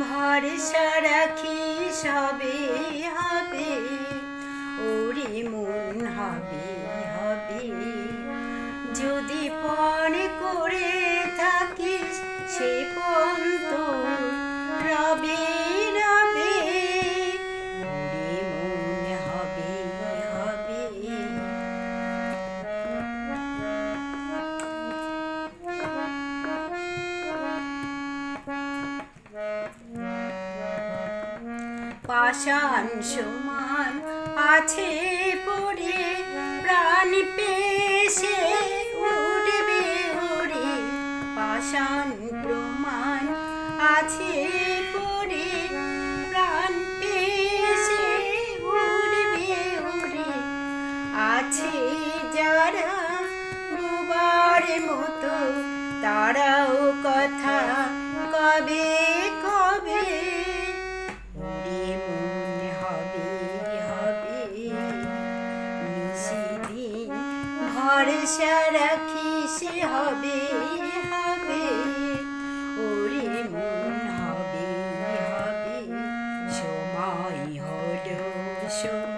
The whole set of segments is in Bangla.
ভরসা রাখি সবে হবে? ওরে মন হবে হবে। যদি পণ করে থাকিস সে পন্ত রবে পাষাণ সমান আছে পড়ে, প্রাণ পেশে উঠবে ওরে পাষাণ প্রমাণ আছে পড়ে, প্রাণ পেশে উঠবে ওরে আছে যারা ডুবার মতো, তারাও কথা ভরসা রাখিস হবে? হবে? ওরে মন হবে হবে। সময় হলো সময়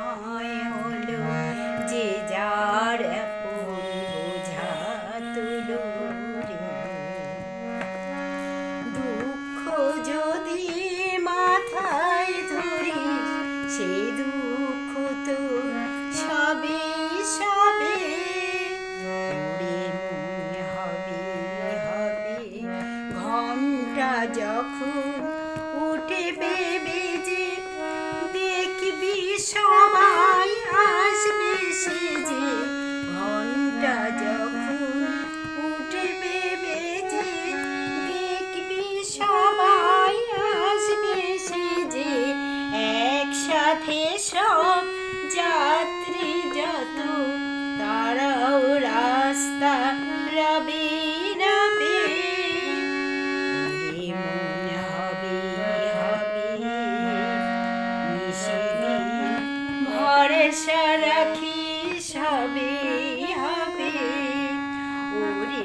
যখন উঠবে আশা রাখি সবে হবে। ওরে